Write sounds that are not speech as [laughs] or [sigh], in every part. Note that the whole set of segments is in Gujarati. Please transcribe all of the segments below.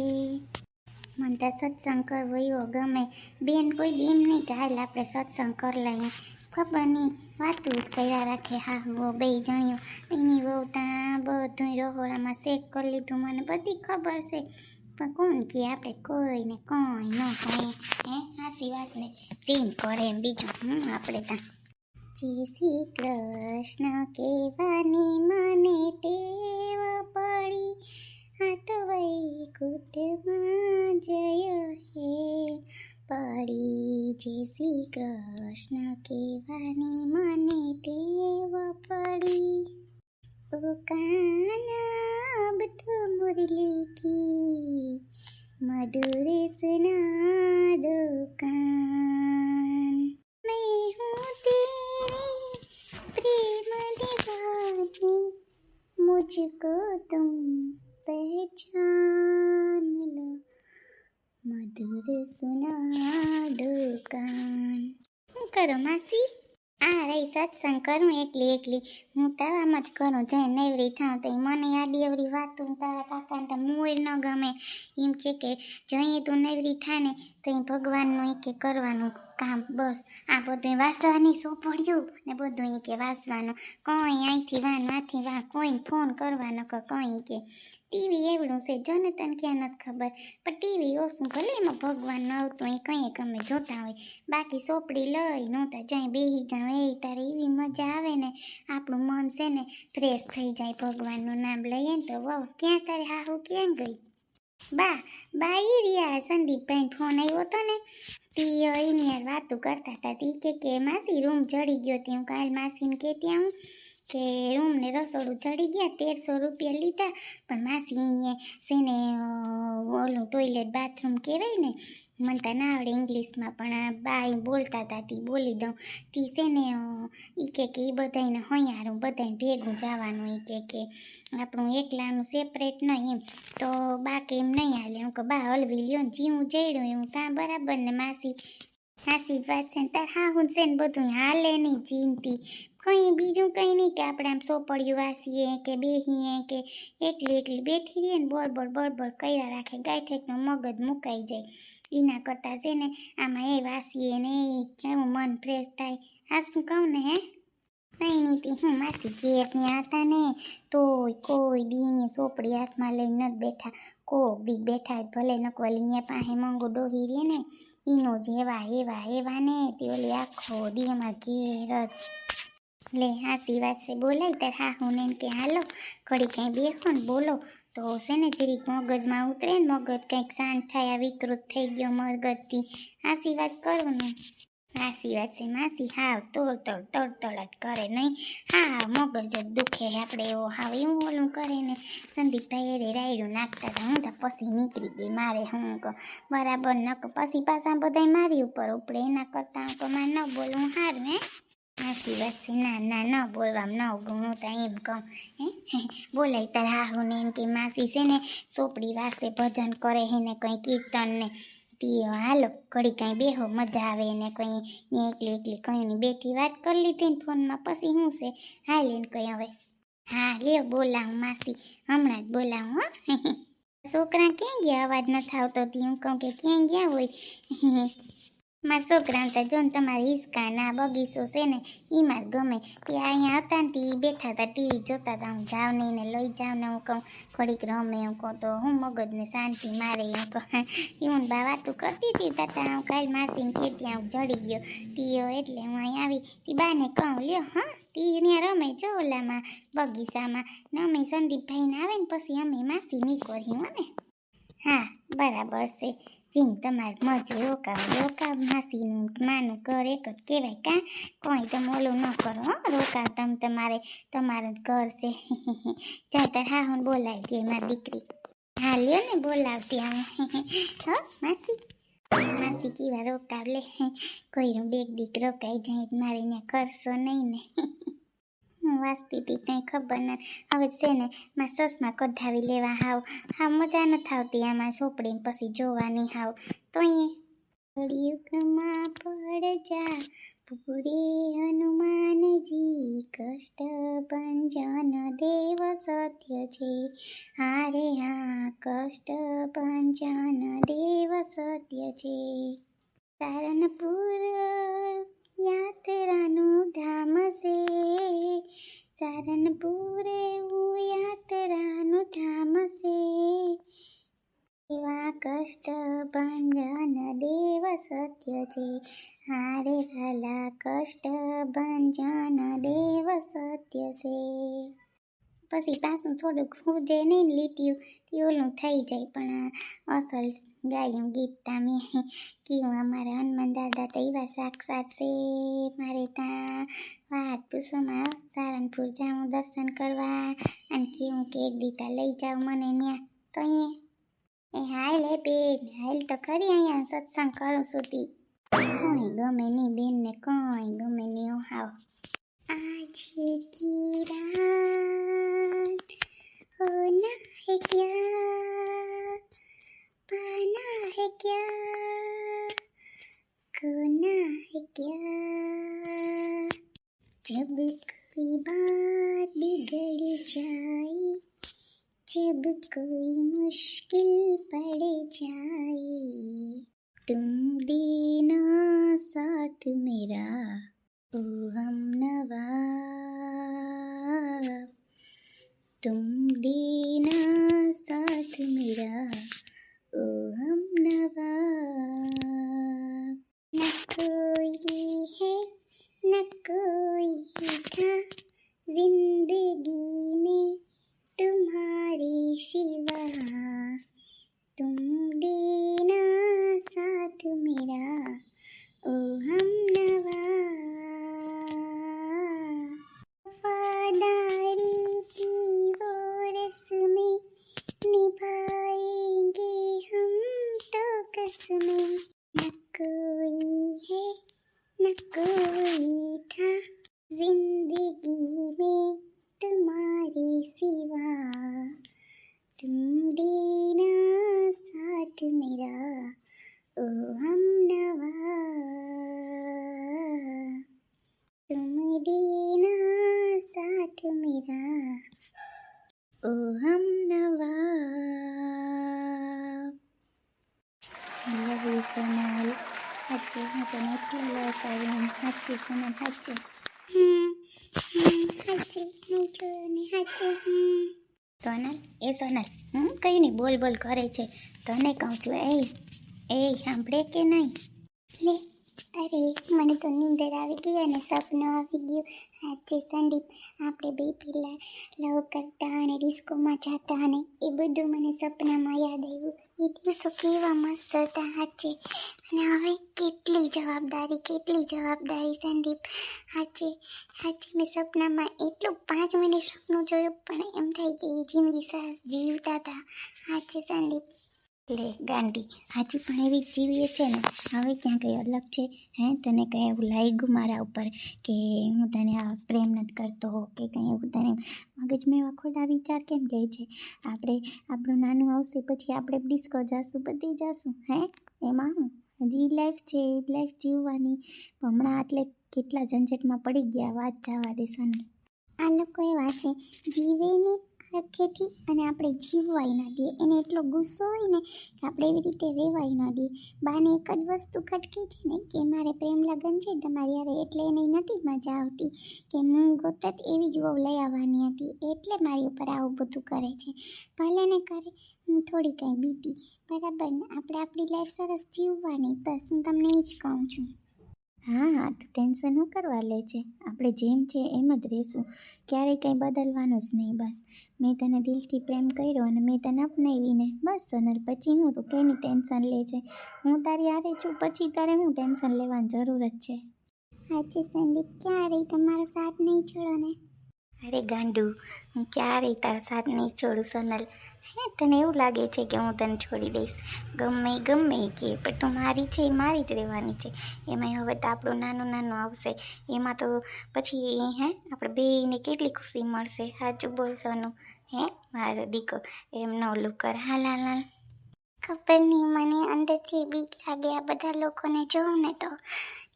રે મને તો સત્સંગ કરવો ગમે. બેન, કોઈ દીમ નહીં ચાલ આપણે સત્સંગ કરી લઈએ. ખબર નહીં, વાતું જ કર્યા રાખે. હા, હો, બે જણ્યું. એની વહુ ત્યાં બધું રહોડામાં શેક કરી લીધું. મને બધી ખબર છે. પણ કોણ કે આપણે? કોઈને કોઈ ન કહે. હે હાસી વાતને પ્રેમ કરે એમ બીજું. હું આપણે ત્યાં શ્રી શ્રી કૃષ્ણ કહેવાની મને ટેવ પડી. વૈકુટમાં જય હે પડી જે શ્રી કૃષ્ણ કેવાની મને ટેવ પડી ઓ કાના તો મુરલી કી મધુર સુના દો કાન મેં હું તેરે પ્રેમ દીવાની મુજકો તું પહેચાન લો મધુર સુનાડો કાન શું કરો માસી? આ રહી સત્સંગ કરું એકલી એકલી. હું તાવામાં જ કરું, જે નવરી થાઉં તો મને આડી અવરી વાતું તારા કાકાને તો મોર ન ગમે. એમ છે કે જઈએ તું નવરી થાય ને તો ભગવાનનું એ કે કરવાનું કામ, બસ. આ બધું વાંચવાની સોપડ્યું ને બધું એ કે વાંચવાનું કોઈ અહીંથી વાન માથી વા કોઈ ફોન કરવાનો કે કોઈ કે ટીવી એવડું છે જો તને ક્યાં નથી ખબર. પણ ટીવી ઓછું ભલે એમાં ભગવાન ન આવતું એ કંઈ ગમે જોતા હોય. બાકી સોપડી લઈ નહોતા જાય બેહી જાઉં, એ તારે એવી મજા આવે ને. આપણું મન છે ને ફ્રેશ થઈ જાય ભગવાનનું નામ લઈએ ને તો, વહુ, ક્યાં તારે હાહુ, ક્યાં ગઈ? બા બા, ઈ રહ્યા સંદીપભાઈ ફોન આવ્યો હતો ને. તી એની યાર વાતું કરતા હતા. તી કે કે, માસી રૂમ ચડી ગયો તે હું કાલ માસીને કહેતી આવું કે રૂમ ને રસોડું ચડી ગયા, તેરસો રૂપિયા લીધા. પણ માસી અહીંયા ઓલું ટોયલેટ બાથરૂમ કહેવાય ને મને તો ના આવડે ઇંગ્લિશમાં પણ આ બા ઈ બોલતા હતા તી બોલી દઉં. તી છે ને એ કે કે એ બધાને હૈયારું બધાને ભેગું જવાનું એ કે કે. આપણું એકલાનું સેપરેટ નહીં એમ. તો બા કે એમ નહીં હાલે. હું કે, બા, હલવી લ્યો ને, જીવું જડ્યું એવું. ત્યાં બરાબર ને, માસી જ વાત છે ને હા હું છે ને બધું હાલે નહીં ચીનતી કંઈ બીજું કંઈ નહીં કે આપણે આમ સોપડિયું વાસીએ કે બેહીએ કે એકલી એકલી બેઠી રહીએ ને બળબળ બળબળ કર્યા રાખે ગાંઠેકનો મગજ મુકાઈ જાય. એના કરતાં છે ને આમાં એ વાસીએ ને એ કેવું મન ફ્રેશ થાય. આ શું કહું ને હે? તી હું માસી ઘેર ત્યાં હતા ને, તોય કોઈ દીની સોપડી હાથમાં લઈને નથી બેઠા. કો બી બેઠા ભલે નકવાલી પાસે મંગો ડોહી રે ને એનો જેવા એવા એવા ને, તે ઓલી આખો દી એમાં ઘેર જ. લે હા વાત છે, બોલાય તાર હા હું ને કે, હાલો ઘડી કંઈ બેહો ને બોલો. તો છે ને, જરીક મગજમાં ઉતરે ને, મગજ કંઈક શાંત થાય, આ વિકૃત થઈ ગયો મગજથી. હાસી વાત કરો ને હાસી વાત છે માસી હાવ તોડ તોડ તોડ તોડ જ કરે નહીં. હા મગજ જ દુખે આપણે એવો હાવ એવું ઓલું કરે ને. સંદીપભાઈ એ રાયડું નાખતા હતા. હું તો પછી નીકળી ગઈ મારે હું કહું બરાબર ન પછી પાછા બધા મારી ઉપર ઉપડે. એના કરતાં હું ન બોલવું સારું હે હાસી વાત છે ના ના ન બોલવામાં ન ગુણું તો એમ કહું. હે? [laughs] બોલાય તાર હાહુ ને એમ કે માસી છે ને ચોપડી વાસે ભજન કરે હે ને કંઈ કીર્તન ને તી હાલો ઘડી કાંઈ બેહો, મજા આવે ને કંઈ. એકલી એકલી કયું ની બેઠી વાત કરી લીધી ને ફોનમાં, પછી શું છે? હાલ એને કંઈ હવે. હા લ્યો બોલાવું માસી. હમણાં જ બોલાવું, હા. [laughs] છોકરા ક્યાં ગયા? અવાજ નથી આવતો. હું કહું કે, ક્યાં ગયા હોય? [laughs] મારા છોકરાને તો જો ને તમારી હિસકા ના બગીચો છે ને એમાં જ ગમે તે અહીંયા હતા ને તે બેઠા હતા ટીવી જોતા હતા હું જાઉં નહીં ને લઈ જાઉં ને હું કહું થોડીક રમે હું કહું તો હું મગજને શાંતિ મારે હું કહું એવું બા વાતું કરતી હતી તાતા હું કાલ માસીને ખેતી હું જડી ગયો તીઓ એટલે હું અહીં આવી તી બાને કહું લ્યો હા તી ત્યાં રમે જો ઓલામાં બગીચામાં ને અમે સંદીપભાઈને આવે ને પછી અમે માસી નીકળી અમે હા, બરાબર છે. જીમ તમારે મજે રોકાવ રોકાવ માસીનું માનું, ઘર એક જ કહેવાય, કાં? કોઈ તમે ઓલું ન કરો, હો. રોકાવ, તમે તમારે, તમારું ઘર છે. [laughs] ચાલ તાર હા હું બોલાવી દે, મારી દીકરી. હા, લ્યો ને બોલાવતી આવું [laughs] હો, માસી. માસી કેવા રોકાવ લે. [laughs] કોઈનું બેગ દીક રોકાઈ જાય, મારે ત્યાં કરશો નહીં ને. હું વાંચતી કંઈ ખબર નથી હવે છે ને, માં સસમાં કઢાવી લેવા હાવ. હા મજા નથી આવતી આમાં ઝોપડી પછી જોવાની હાવ. તો યુગમાં પડ જા, પૂરે હનુમાનજી કષ્ટ ભંજન દેવ સત્ય છે. હારે હા, કષ્ટ ભંજન દેવ સત્ય છે. સારનપુર યાત્રાનું ધામ છે. સારનપુર એવું યાત્રાનું ધામ છે. એવા કષ્ટ ભંજન દેવ સત્ય છે. હારે ભલા કષ્ટ ભંજન દેવ સત્ય છે. પછી પાછું થોડુંક હુજે નહીં લીટ્યું તે ઓલું થઈ જાય પણ અસલ ગાયું ગીત મેં કયું અમારા હનુમાન દાદા તો એવા સાક્ષાત છે. મારે ત્યાં વાત પૂછોમાં સારણપુર જાઉં દર્શન કરવા અને કેવું કે એક દીતા લઈ જાઉં મને ત્યાં તો એ એ હાલ હે બેન, હાલ તો ખરી અહીંયા સત્સંગ કરું સુધી. કોઈ ગમે નહીં બેનને કોઈ ગમે નહીં હાવ. આજે કી રાત હોના હે ક્યા? पाना है क्या खोना है क्या जब कोई बात बिगड़ जाए जब कोई मुश्किल पड़ जाए तुम देना साथ मेरा ओ हम नवा तुम देना साथ मेरा ओ हम नवा સાચી હમ હમ સાચી ને હમ સોનલ એ સોનલ હું કઈ નહીં બોલ બોલ કરે છે તને કહું છું એ એ સાંભળે કે નહીં લે અરે મને તો નીંદર આવી ગઈ અને સપનું આવી ગયું આજે સંદીપ આપણે બે પહેલાં લવ કરતા અને ડિસ્કોમાં જતા અને એ બધું મને સપનામાં યાદ આવ્યું એ દિવસો કેવા મસ્ત હતા સાચે અને હવે કેટલી જવાબદારી કેટલી જવાબદારી સંદીપ. સાચે સાચે મેં સપનામાં એટલું પાંચ મિનિટ સપનું જોયું પણ એમ થાય કે એ જિંદગી સાસ જીવતા હતા. સાચે સંદીપ. લે, ગાંડી હાજી પણ એવી જીવીએ છે ને? હવે ક્યાં કંઈ અલગ છે, હે? તને કંઈ એવું લાગ્યું મારા ઉપર કે હું તને આ પ્રેમ નથી કરતો, કે કંઈ એવું તને? મગજમાં એવા ખોટા વિચાર કેમ લે છે? આપણે, આપણું નાનું આવશે પછી આપણે ડિસ્કો જાશું, બધી જાશું, હે? એમાં હું? હજી લાઈફ છે એ લાઈફ જીવવાની. હમણાં આટલે કેટલા ઝંઝટમાં પડી ગયા, વાત જવા દેશાની આ લોકો એવા છે, જીવે નહીં હથેથી અને આપણે જીવવાય ના દઈએ. એને એટલો ગુસ્સો હોય ને કે આપણે એવી રીતે રહેવાય ના દઈએ. બાને એક જ વસ્તુ ખટકે છે ને કે મારે પ્રેમ લગ્ન છે, તમારી યારે એટલે એને નથી મજા આવતી કે હું ગોતત એવી જ વહુ લઈ આવવાની હતી. એટલે મારી ઉપર આવું બધું કરે છે. ભલે ને કરે, હું થોડી કંઈ બીતી. બરાબર ને? આપણે આપણી લાઈફ સરસ જીવવાની. બસ હું તમને એ જ કહું છું. હા હા, તો ટેન્શન ન કરવા લે છે. આપણે જેમ છે એમ જ રહેશું ક્યારેય કંઈ બદલવાનું જ નહીં બસ. મેં તને દિલથી પ્રેમ કર્યો અને મેં તને અપનાવીને બસ સોનલ પછી હું તો કેની ટેન્શન લે છે. હું તારી હારે છું, પછી તારે હું ટેન્શન લેવાની જરૂર જ છે. હાજી સંદીપ, ક્યારેય તમારો સાથ નહીં છોડો ને. અરે ગાંડુ, હું ક્યારેય તારા સાથ નહીં છોડું સોનલ. હે, તને એવું લાગે છે કે હું તને છોડી દઈશ? ગમે ગમે કે, પણ તું મારી છે, એ મારી જ રહેવાની છે. એમાં હવે તો આપણું નાનું નાનું આવશે. એમાં તો પછી, હે, આપણે બેને કેટલી ખુશી મળશે. સાચું બોલ સોનું. હે, મારો દીકો એમ ન ઓલું કર. હાલ હાલ હાલ ખબર નહીં, મને અંદરથી બીક લાગે આ બધા લોકોને. જોઉં ને તો,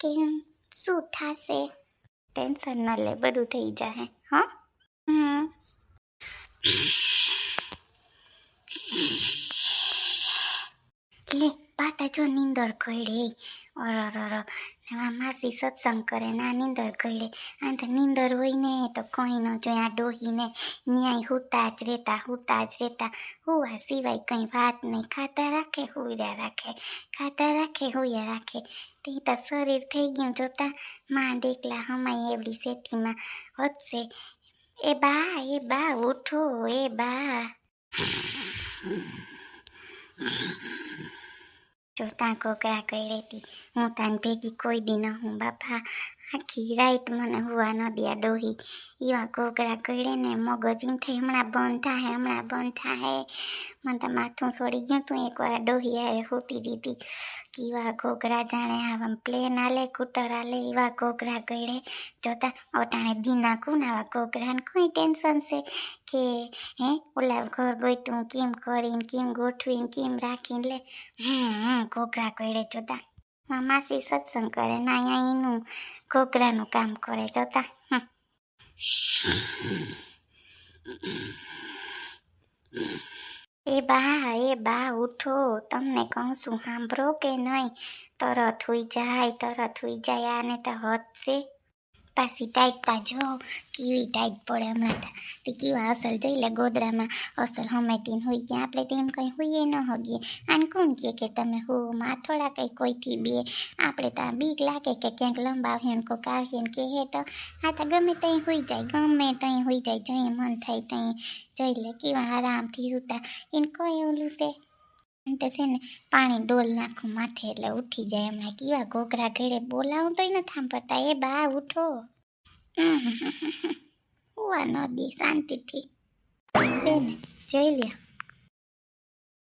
કે શું થશે. ટેન્શન ન લે, બધું થઈ જાય હા હમ લે પાતા જો નીંદર અરર એમાં માસી સત્સંગ કરે ને આ નીંદર કઈડે આ તો નીંદર હોય ને તો કંઈ ન જોઈએ આ ડોહીને ન્યાય હુતા જ રહેતા, હુતા જ રહેતા. હુવા સિવાય કંઈ વાત નહીં. ખાતા રાખે હુયા રાખે. ખાતા રાખે હુયા રાખે. તે તો શરીર થઈ ગયું જોતા. માં દેખલા હમાય એવડી સેઠીમાં વધશે એ બા એ બા, ઉઠો, એ બા. જોતા કોકરા કરી રેતી હું તાન ભેગી કોઈ દી ન હું બાપા આખી રાત મને હુવા ન દ્યા ડોહી. એવા કોકરા કરે ને મગજ એમ થઈ હમણાં બંધ થાય હમણાં બંધ થાય મને તો માથું છોડી ગયું તું, એકવાર ડોહી આવે હોતી દીધી. કેવા કોકરા જાણે આવા પ્લેન આલે કૂટર આલે એવા કોકરા કરે જોતા ઓટાણે દી નાખું ને આવા કોકરાને કોઈ ટેન્શન છે કે, હે, ઓલા ઘર ગોતું કેમ કરીને, કેમ ગોઠવીને, કેમ રાખીને લે. હમ કોકરા કરે જોતા માસી સત્સંગ કરે, ના અહીંયા એનું ઘોઘરાનું કામ કરે, જોતા. એ બા એ બા, ઉઠો. તમને કહું છું, સાંભળો કે નહીં? તરત હોઈ જાય, તરત હોઈ જાય, આને તો હદ છે. પાછી ટાઈટ તા જો કેવી ટાઈટ પડે હમણાં તો કેવા અસલ જઈ લે ગોદરામાં અસલ હમેટીને હોઈ ગયા આપણે તેમ કંઈ હોઈએ ન હોગીએ આને કોણ કહે કે તમે હો માં થોડા કંઈ કોઈથી બે આપણે તો આ બીક લાગે કે ક્યાંક લંબાવીએ ને કોઈક આવીએ ને કે હે તો આ તો ગમે ત્યાં હોઈ જાય ગમે ત્યાં હોઈ જાય જઈ મન થાય ત્યાં જઈ લે કેવા આરામથી હોતા એને કોઈ ઓલું છે એમ તો છે ને, પાણી ડોલ નાખું માથે એટલે ઉઠી જાય. હમણાં કેવા ઘોઘરા ઘરે બોલાવું તોય નથી સાંભળતા એ બા, ઉઠો. હુવા ન દે, શાંતિથી. છે ને, જોઈ લ્યો.